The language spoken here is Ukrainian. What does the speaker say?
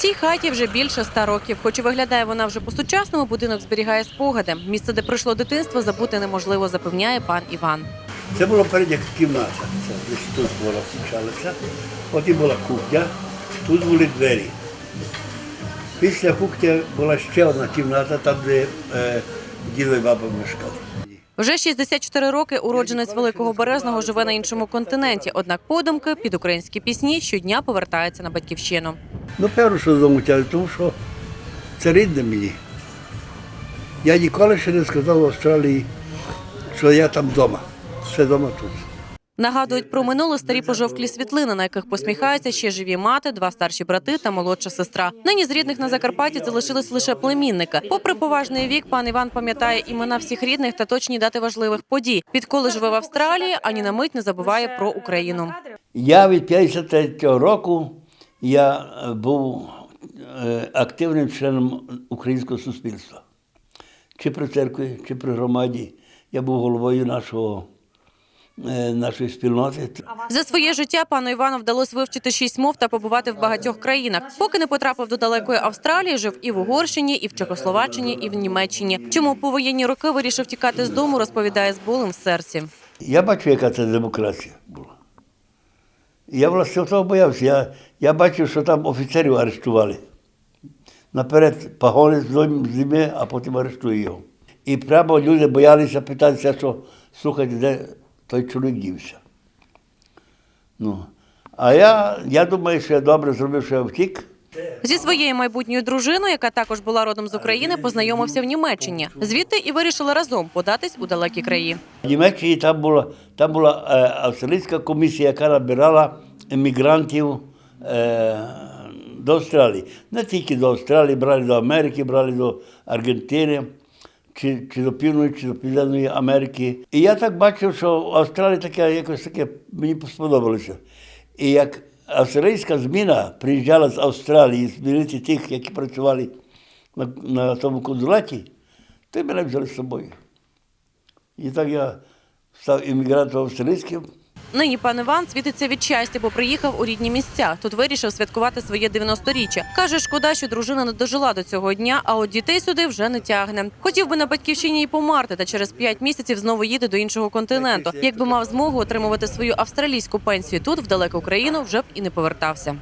Цій хаті вже більше ста років. Хоч і виглядає вона вже по-сучасному, будинок зберігає спогади. Місце, де пройшло дитинство, забути неможливо, запевняє пан Іван. Це була передня кімната. Це десь тут вона почалася. Потім була кухня, тут були двері. Після кухні була ще одна кімната, там, де е, і баба мешкали. Вже 64 роки уродженець Великого Березного живе на іншому континенті. Однак подумки під українські пісні щодня повертається на батьківщину. Ну, що замутяли, тому що це рідне мені. Я ніколи ще не сказав в Австралії, що я там вдома. Все вдома тут. Нагадують про минуле старі пожовклі світлини, на яких посміхаються ще живі мати, два старші брати та молодша сестра. Нині з рідних на Закарпатті залишились лише племінники. Попри поважний вік, пан Іван пам'ятає імена всіх рідних та точні дати важливих подій. Відколи живе в Австралії, ані на мить не забуває про Україну. Я від 53-го року я е, був е, активним членом українського суспільства. Чи при церкві, чи при громаді. Я був головою нашого, е, нашої спільноти. За своє життя пану Івану вдалося вивчити шість мов та побувати в багатьох країнах. Поки не потрапив до далекої Австралії, жив і в Угорщині, і в Чехословаччині, і в Німеччині. Чому в повоєнні роки вирішив тікати з дому, розповідає з болем в серці. Я бачу, яка це демократія. Я власне того боявся. Я, я бачив, що там офіцерів арештували. Наперед пагони з зими, а потім арештує його. І прямо люди боялися питатися, що слухайте, де той чоловік дівся. Ну, а я, я думаю, що я добре зробив, що я втік. Зі своєю майбутньою дружиною, яка також була родом з України, познайомився в Німеччині. Звідти і вирішили разом податись у далекі краї. В Німеччині там була, там була е, австралійська комісія, яка набирала емігрантів е, до Австралії. Не тільки до Австралії, брали до Америки, брали до Аргентини, чи, чи до Півночі, чи до Південної Америки. І я так бачив, що в Австралії таке якось таке мені сподобалося. І як австралійська зміна приїжджала з Австралії змінити тих, які працювали на, на тому конзулаті, то мене взяли з собою. І так я став іммігрантом австралійським. Нині пан Іван світиться від щастя, бо приїхав у рідні місця. Тут вирішив святкувати своє 90-річчя. Каже, шкода, що дружина не дожила до цього дня, а от дітей сюди вже не тягне. Хотів би на батьківщині і померти, та через 5 місяців знову їде до іншого континенту. Якби мав змогу отримувати свою австралійську пенсію тут, в далеку країну, вже б і не повертався.